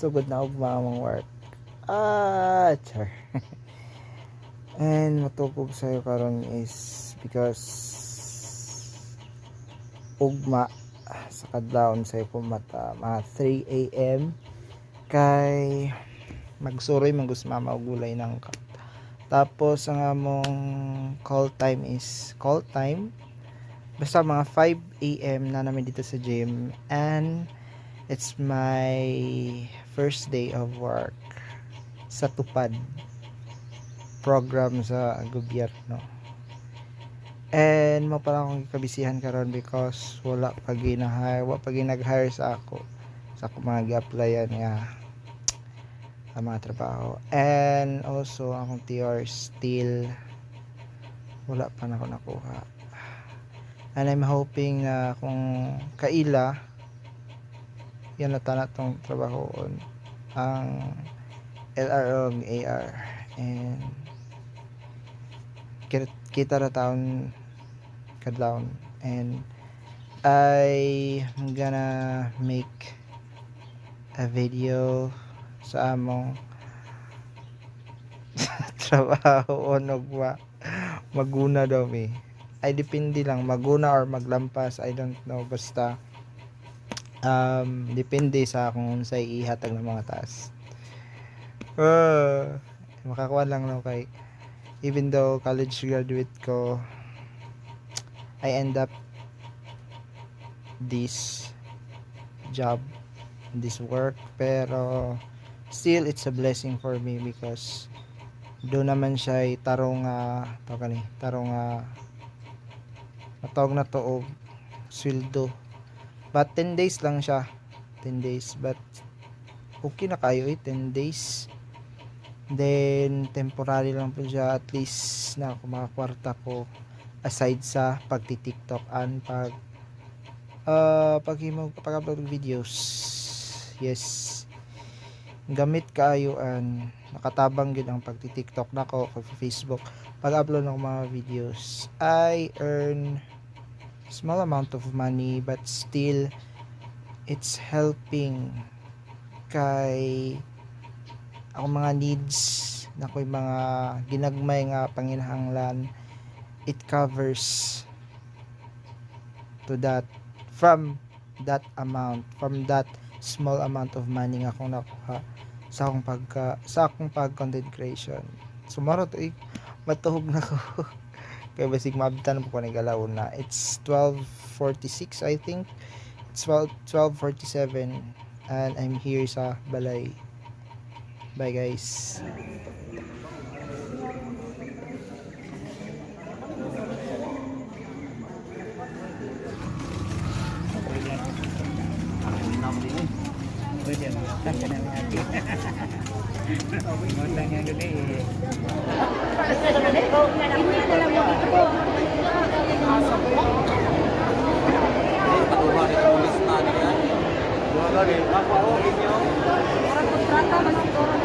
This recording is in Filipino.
sugod na og mamang work ah char and matupog sa'yo karon is because ugma sa kadlawon sa'yo po mata mga 3 a.m. kay magsuroy man gusto mama og gulay ng tapos ang among call time is call time basta mga 5 a.m. na namin dito sa gym and it's my first day of work sa tupad. Program sa gobyerno. And mo pala akong kabisihan karon because wala pa ginahire wala pa ginag-hire sa ako. Sa ako mga gi-applyan nga ang mga trabaho. And also akong TR still. Wala pa na ako nakuha. And I'm hoping na kung kaila yan na tana tong trabaho ang LRO ng AR and kita, na taon kadlawon and I am gonna make a video sa among trabaho onog wa maguna daw mi. Ay depende lang maguna or maglampas I don't know. Basta um depende sa kung unsay ihatag ng mga taas. Uh, makakuha lang no kay even though college graduate ko I end up this job this work pero still it's a blessing for me because do naman siya ay tarong uh, tawag ni tarong uh, matawag na to og sweldo but 10 days lang siya. 10 days but okay na kayo eh 10 days. Then temporary lang po siya. At least na ako makakwarta ko aside sa pagti-tiktok and pag uh, paghimog pag-upload ng videos. Yes. Gamit kaayo an nakatabang gid ang pagti-tiktok nako pag Facebook pag-upload ng mga videos I earn small amount of money but still it's helping kay ako mga needs na ko'y mga ginagmay nga panginahanglan. It covers to that from that amount from that small amount of money nga akong nakuha sa akong pagka sa akong pag content creation. Sumaro to eh, matuhog na ko kaya basig maabtan po ko galaw na it's 12.46 I think. It's 12, 12.47 and I'm here sa balay. Bye guys. Pwede mo. Taka na natin. Ngondang yang gede. Orang kontrata masih orang. Yang